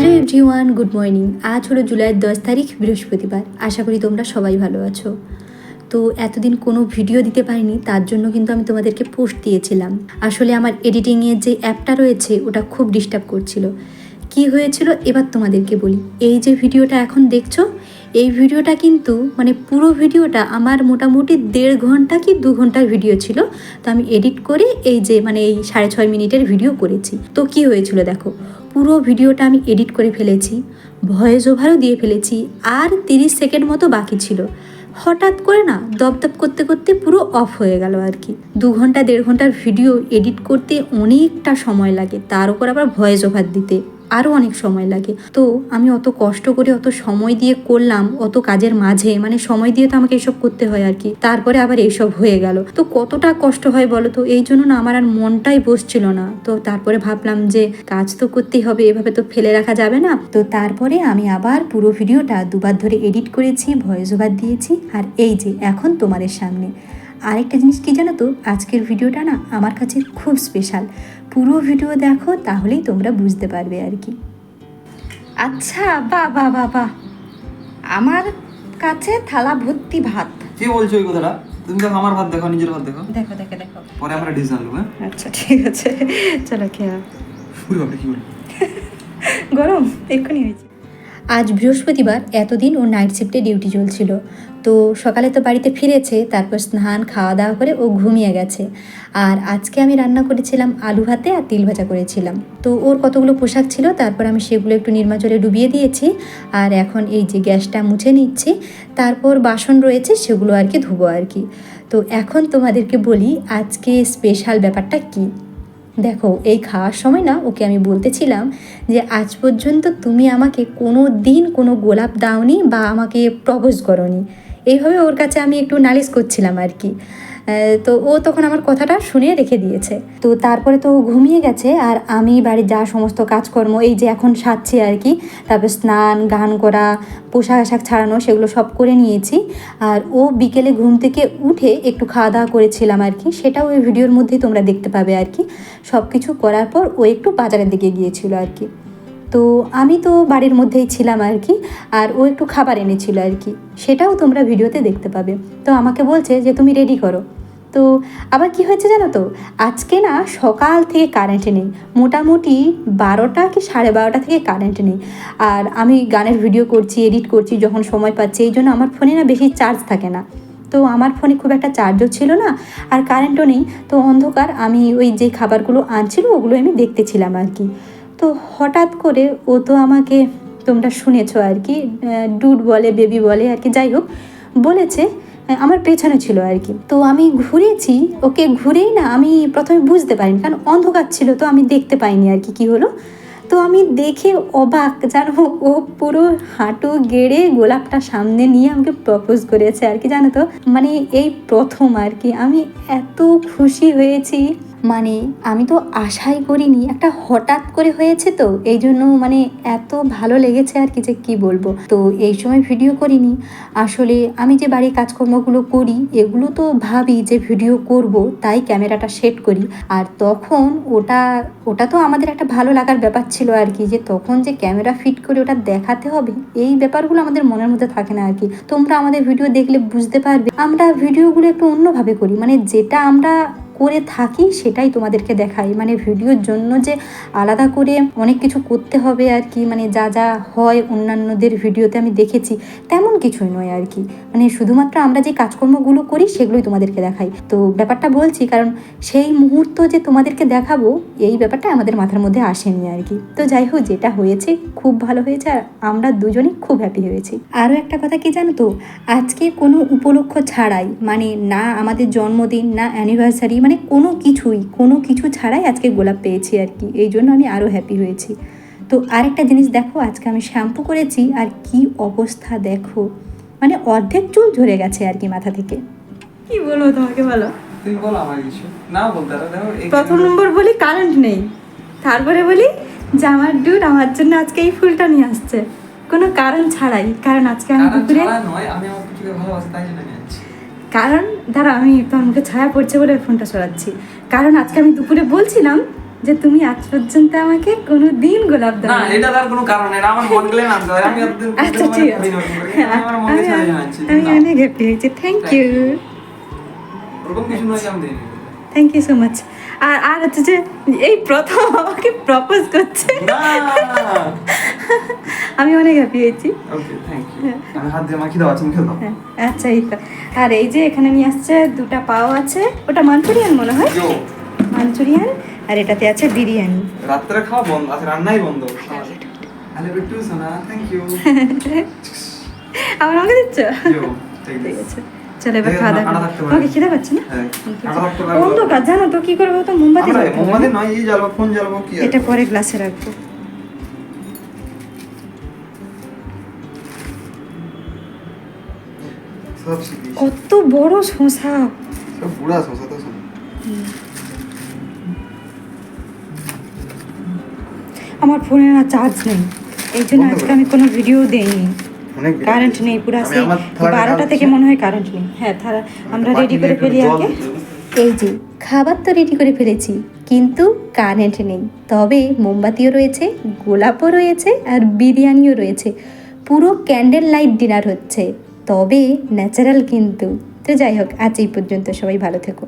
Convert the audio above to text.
Hello everyone good morning আজ হলো জুলাইয়ের দশ তারিখ, বৃহস্পতিবার। আশা করি তোমরা সবাই ভালো আছো। তো এতদিন কোনো ভিডিও দিতে পারিনি, তার জন্য কিন্তু আমি তোমাদেরকে পোস্ট দিয়েছিলাম। আসলে আমার এডিটিংয়ের যে অ্যাপটা রয়েছে, ওটা খুব ডিস্টার্ব করছিল। কি হয়েছিল? এবার তোমাদেরকে বলি। এই যে ভিডিওটা এখন দেখছ, এই ভিডিওটা কিন্তু মানে পুরো ভিডিওটা আমার মোটামুটি দেড় ঘণ্টা কি দু ঘণ্টার ভিডিও ছিল। তো আমি এডিট করে এই যে মানে এই সাড়ে ছয় মিনিটের ভিডিও করেছি। তো কি হয়েছিল দেখো? পুরো ভিডিওটা আমি এডিট করে ফেলেছি, ভয়েস ওভারও দিয়ে ফেলেছি, আর তিরিশ সেকেন্ড মতো বাকি ছিল। হঠাৎ করে না, দপদপ করতে করতে পুরো অফ হয়ে গেল আর কি। দু ঘণ্টা, দেড় ঘণ্টার ভিডিও এডিট করতে অনেকটা সময় লাগে, তার উপর আবার ভয়েস ওভার দিতে। আরও অনেক সময় লাগে। তো আমি অত কষ্ট করে, অত সময় দিয়ে করলাম, অত কাজের মাঝে মানে সময় দিয়ে তো আমাকে এসব করতে হয় আর কি। তারপরে আবার এইসব হয়ে গেল। তো কতটা কষ্ট হয় বলো তো? এই জন্য না আমার আর মনটাই বসছিল না। তো তারপরে ভাবলাম যে কাজ তো করতেই হবে, এভাবে তো ফেলে রাখা যাবে না। তো তারপরে আমি আবার পুরো ভিডিওটা দুবার ধরে এডিট করেছি, ভয়েস ওভার দিয়েছি, আর এই যে এখন তোমাদের সামনে। আরেকটা জিনিস কি জানো তো? আজকের ভিডিওটা না আমার কাছে খুব স্পেশাল পুরো ভিডিও দেখো তাহলেই তোমরা বুঝতে পারবে আর কি। আচ্ছা বা বা বা বা আমার কাছে থালা ভর্তি ভাত। কে বলছো ওই কথাটা? তুমি দেখো আমার ভাত দেখো নিজের ভাত দেখো। দেখো দেখো দেখো। পরে আমরা ডিসিশন নেব হ্যাঁ? আচ্ছা ঠিক আছে। চলো খেয়া বাবা কি গরম এক্ষুনি হয়েছে। আজ বৃহস্পতিবার, এতদিন ও নাইট শিফটে ডিউটি চলছিল। তো সকালে তো বাড়িতে ফিরেছে, তারপর স্নান খাওয়া দাওয়া করে ও ঘুমিয়ে গেছে। আর আজকে আমি রান্না করেছিলাম আলু ভাতে আর তিল ভাজা করেছিলাম। তো ওর কতগুলো পোশাক ছিল, তারপর আমি সেগুলো একটু নির্মা জলে ডুবিয়ে দিয়েছি। আর এখন এই যে গ্যাসটা মুছে নিচ্ছি, তারপর বাসন রয়েছে, সেগুলো আর কি ধুবো আর কি। তো এখন তোমাদেরকে বলি, আজকে স্পেশাল ব্যাপারটা কী? দেখো, এই খাওয়ার সময় না ওকে আমি বলতেছিলাম যে, আজ পর্যন্ত তুমি আমাকে কোনো দিন কোনো গোলাপ দাওনি বা আমাকে প্রপোজ করনি। এইভাবে ওর কাছে আমি একটু নালিশ করছিলাম আর কি। তো ও তখন আমার কথাটা শুনে রেখে দিয়েছে। তো তারপরে তো ঘুমিয়ে গেছে আর আমি বাড়ির যা সমস্ত কাজকর্ম, এই যে এখন সাজছি আর কি, তারপর স্নান, গান করা, পোশাক আশাক ছাড়ানো, সেগুলো সব করে নিয়েছি। আর ও বিকেলে ঘুম থেকে উঠে একটু খাওয়া দাওয়া করেছিলাম আর কি, সেটাও ওই ভিডিওর মধ্যেই তোমরা দেখতে পাবে আর কি। সব কিছু করার পর ও একটু বাজারের দিকে গিয়েছিল আর কি। তো আমি তো বাড়ির মধ্যেই ছিলাম আর কি, আর ও একটু খাবার এনেছিল আর কি। সেটাও তোমরা ভিডিওতে দেখতে পাবে। তো আমাকে বলছে যে, তুমি রেডি করো। তো আবার কি হয়েছে জানো তো? আজকে না সকাল থেকে কারেন্ট নেই। মোটামুটি বারোটা কি সাড়ে বারোটা থেকে কারেন্ট নেই। আর আমি গানের ভিডিও করছি এডিট করছি যখন সময় পাচ্ছি, এই জন্য আমার ফোনে না বেশি চার্জ থাকে না। তো আমার ফোনে খুব একটা চার্জও ছিল না, আর কারেন্টও নেই। তো অন্ধকার আমি ওই যে খাবারগুলো আনছিল, ওগুলো আমি দেখতেছিলাম আর কি। তো হঠাৎ করে ও তো আমাকে, তোমরা শুনেছো আর কি ডুড বলে বেবি বলে আর কি, যাই হোক, বলেছে আমার পেছনে ছিল আর কি। তো আমি ঘুরেছি, ওকে ঘুরেই না আমি প্রথমে বুঝতে পারিনি, কারণ অন্ধকার ছিল তো আমি দেখতে পাইনি আর কি, কী হলো। তো আমি দেখে অবাক, জানো, ও পুরো হাঁটু গেড়ে গোলাপটা সামনে নিয়ে আমাকে প্রপোজ করেছে আর কি, জানো তো। মানে এই প্রথম আর কি, আমি এত খুশি হয়েছি মানে আমি তো আশাই করিনি, একটা হঠাৎ করে হয়েছে তো, এই জন্য মানে এত ভালো লেগেছে আর কি যে কি বলব। তো এই সময় ভিডিও করিনি। আসলে আমি যে বাড়ির কাজকর্মগুলো করি, এগুলো তো ভাবি যে ভিডিও করব, তাই ক্যামেরাটা সেট করি। আর তখন ওটা ওটা তো আমাদের একটা ভালো লাগার ব্যাপার ছিল আর কি, যে তখন যে ক্যামেরা ফিট করে ওটা দেখাতে হবে, এই ব্যাপারগুলো আমাদের মনের মধ্যে থাকে না আর কি। তোমরা আমাদের ভিডিও দেখলে বুঝতে পারবে, আমরা ভিডিওগুলো একটু অন্যভাবে করি মানে যেটা আমরা করে থাকি সেটাই তোমাদেরকে দেখাই। মানে ভিডিওর জন্য যে আলাদা করে অনেক কিছু করতে হবে আর কি মানে যা যা হয় অন্যান্যদের ভিডিওতে আমি দেখেছি, তেমন কিছুই নয় আর কি। মানে শুধুমাত্র আমরা যে কাজকর্মগুলো করি সেগুলোই তোমাদেরকে দেখাই। তো ব্যাপারটা বলছি কারণ সেই মুহূর্ত যে তোমাদেরকে দেখাবো, এই ব্যাপারটা আমাদের মাথার মধ্যে আসেনি আর কি। তো যাই হোক, যেটা হয়েছে খুব ভালো হয়েছে আর আমরা দুজনেই খুব হ্যাপি হয়েছি। আরও একটা কথা কি জানো তো? আজকে কোনো উপলক্ষ ছাড়াই মানে না আমাদের জন্মদিন, না অ্যানিভার্সারি মানে কোনো কিছুই কোনো কিছু ছাড়াই আজকে গোলাপ পেয়েছি আর কি। এই জন্য আমি আরও হ্যাপি হয়েছি। তো আরেকটা জিনিস দেখো আজকে আমি শ্যাম্পু করেছি আর কি অবস্থা দেখো। মানে অর্ধেক চুল ঝরে গেছে আর কি মাথা থেকে। কি বলব তোমাকে বলো? তুমি বলো আমার কিছু। না বলতে দেখো প্রথম নম্বর বলি কারেন্ট নেই। তারপরে বলি যে আমার ডুড আমার জন্য আজকে এই ফুলটা নিয়ে আসছে। কোনো কারণ ছাড়াই কারণ আজকে আমি দুপুরে নয় আমি আমার ভালোবাসি তাই জন্য নিয়ে কারণ দাঁড়া আমি তোমার মুখে ছায়া পড়ছে বলে ফোনটা সরাচ্ছি। কারণ আজকে আমি দুপুরে বলছিলাম যে তুমি আজ পর্যন্ত আমাকে কোনো দিন গোলাপ দাও না এটা তার কোনো কারণ এটা আমার মন গেলে না আমি এতদিন আচ্ছা ঠিক আছে। মন আমি অনেক হ্যাপি হয়েছি। Thank you thank you so much আর আর হচ্ছে যে এই প্রথম আমাকে প্রপোজ করছে। আমি অনেক হ্যাপি হয়েছি। খেয়ে দাও হ্যাঁ আচ্ছা এই তো। আর এই যে এখানে নিয়ে আসছে দুটা পাও আছে ওটা মাঞ্চুরিয়ান মনে হয়? মাঞ্চুরিয়ান আর এটাতে আছে বিরিয়ানি। রাত্রে খাওয়া বন্ধ আজকে রান্নাই বন্ধ। সোনা থ্যাংক ইউ আবার আমাকে দিচ্ছ? ঠিক আছে আছে। চলো এবার খাওয়া দাওয়া কাটা করো। থাকতে পারে। আমাকে খিদে পাচ্ছে না হ্যাঁ ঠিক কাটা আছে। থাকতে পারব। অন্ধকার জানো তো কি করব তো মোমবাতি আমরা জ্বালতে হবে। মোমবাতি নয় এই জ্বালবো ফোন জ্বালবো কি এটা পরে গ্লাসে রাখব কত বড় শশা বুড়া শোষা তো আমার ফোনে না চার্জ নেই এই জন্য আজকে আমি কোনো ভিডিও দেইনি কারেন্ট নেই পুরো সেই বারোটা থেকে মনে হয় কারেন্ট নেই। হ্যাঁ আমরা রেডি করে ফেলি আগে। এই যে খাবার তো রেডি করে ফেলেছি কিন্তু কারেন্ট নেই। তবে মোমবাতিও রয়েছে গোলাপও রয়েছে আর বিরিয়ানিও রয়েছে। পুরো ক্যান্ডেল লাইট ডিনার হচ্ছে। তবে ন্যাচারাল কিন্তু। তো যাই হোক আজ এই পর্যন্ত। সবাই ভালো থেকো।